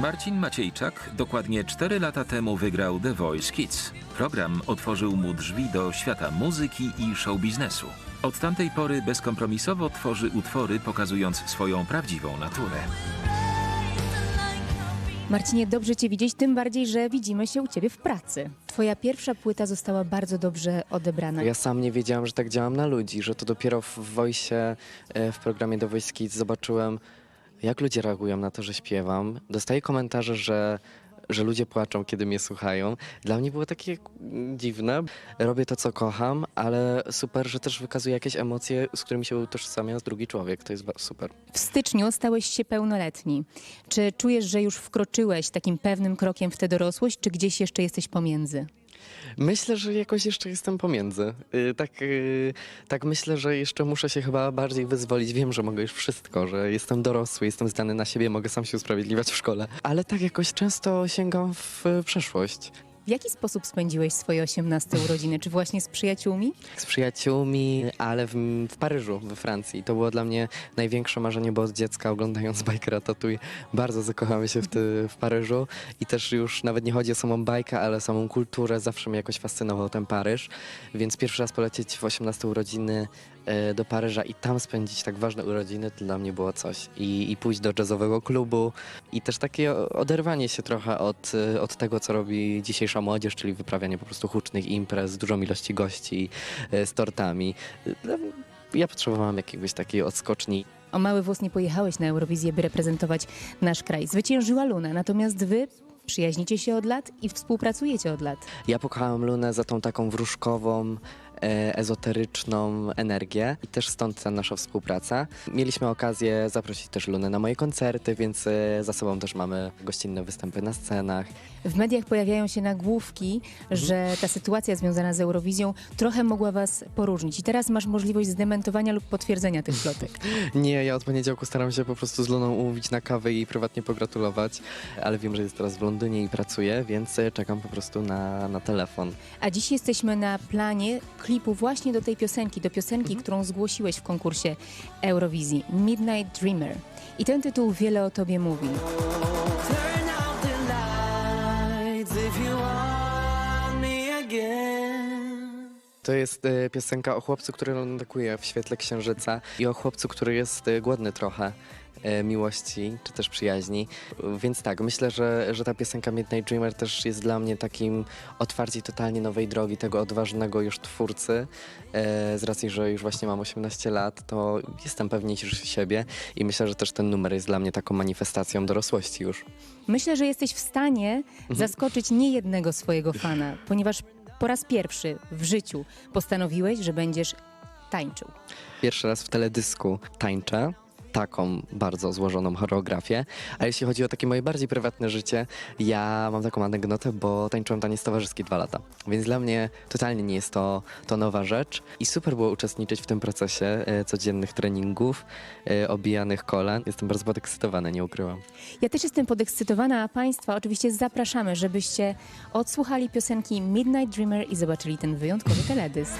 Marcin Maciejczak dokładnie 4 lata temu wygrał The Voice Kids. Program otworzył mu drzwi do świata muzyki i show biznesu. Od tamtej pory bezkompromisowo tworzy utwory pokazując swoją prawdziwą naturę. Marcinie, dobrze Cię widzieć, tym bardziej, że widzimy się u Ciebie w pracy. Twoja pierwsza płyta została bardzo dobrze odebrana. Ja sam nie wiedziałam, że tak działam na ludzi, że to dopiero w Voice, w programie do Voice Kids zobaczyłem, jak ludzie reagują na to, że śpiewam. Dostaję komentarze, że, że ludzie płaczą, kiedy mnie słuchają. Dla mnie było takie dziwne. Robię to, co kocham, ale super, że też wykazuję jakieś emocje, z którymi się utożsamia drugi człowiek. To jest super. W styczniu stałeś się pełnoletni. Czy czujesz, że już wkroczyłeś takim pewnym krokiem w tę dorosłość, czy gdzieś jeszcze jesteś pomiędzy? Myślę, że jakoś jeszcze jestem pomiędzy. Y, Tak, y, tak myślę, że jeszcze muszę się chyba bardziej wyzwolić. Wiem, że mogę już wszystko, że jestem dorosły, jestem zdany na siebie, mogę sam się usprawiedliwiać w szkole. Ale tak jakoś często sięgam w przeszłość. W jaki sposób spędziłeś swoje 18 urodziny? Czy właśnie z przyjaciółmi? Z przyjaciółmi, ale w, w Paryżu, we Francji. To było dla mnie największe marzenie, bo od dziecka oglądając bajkę Ratatouille bardzo zakochałem się w, ty, w Paryżu. I też już nawet nie chodzi o samą bajkę, ale samą kulturę. Zawsze mnie jakoś fascynował ten Paryż. Więc pierwszy raz polecieć w 18 urodziny e, do Paryża i tam spędzić tak ważne urodziny, to dla mnie było coś. I, i pójść do jazzowego klubu i też takie oderwanie się trochę od, e, od tego, co robi dzisiejsza młodzież, czyli wyprawianie po prostu hucznych imprez z dużą ilości gości, e, z tortami. E, Ja potrzebowałam jakiegoś takiej odskoczni. O mały włos nie pojechałeś na Eurowizję, by reprezentować nasz kraj. Zwyciężyła Luna, natomiast wy przyjaźnicie się od lat i współpracujecie od lat. Ja pokochałem Lunę za tą taką wróżkową, ezoteryczną energię i też stąd ta nasza współpraca. Mieliśmy okazję zaprosić też Lunę na moje koncerty, więc e, za sobą też mamy gościnne występy na scenach. W mediach pojawiają się nagłówki, że ta sytuacja związana z Eurowizją trochę mogła was poróżnić. I teraz masz możliwość zdementowania lub potwierdzenia tych plotek. Nie, ja od poniedziałku staram się po prostu z Luną umówić na kawę i prywatnie pogratulować, ale wiem, że jest teraz w Londynie i pracuje, więc e, czekam po prostu na, na telefon. A dziś jesteśmy na planie klipu właśnie do tej piosenki, do piosenki, którą zgłosiłeś w konkursie Eurowizji, Midnight Dreamer. I ten tytuł wiele o tobie mówi. To jest e, piosenka o chłopcu, który ląduje w świetle księżyca i o chłopcu, który jest e, głodny trochę e, miłości czy też przyjaźni. Więc tak, myślę, że, że ta piosenka Midnight Dreamer też jest dla mnie takim otwarciem totalnie nowej drogi, tego odważnego już twórcy. E, z racji, że już właśnie mam 18 lat, to jestem pewniejszy siebie i myślę, że też ten numer jest dla mnie taką manifestacją dorosłości już. Myślę, że jesteś w stanie zaskoczyć niejednego swojego fana, ponieważ po raz pierwszy w życiu postanowiłeś, że będziesz tańczył. Pierwszy raz w teledysku tańczę. Taką bardzo złożoną choreografię. A jeśli chodzi o takie moje bardziej prywatne życie, ja mam taką anegdotę, bo tańczyłem taniec towarzyski dwa lata. Więc dla mnie totalnie nie jest to, to nowa rzecz. I super było uczestniczyć w tym procesie e, codziennych treningów, e, obijanych kolan. Jestem bardzo podekscytowany, nie ukrywam. Ja też jestem podekscytowana, a Państwa oczywiście zapraszamy, żebyście odsłuchali piosenki Midnight Dreamer i zobaczyli ten wyjątkowy teledysk.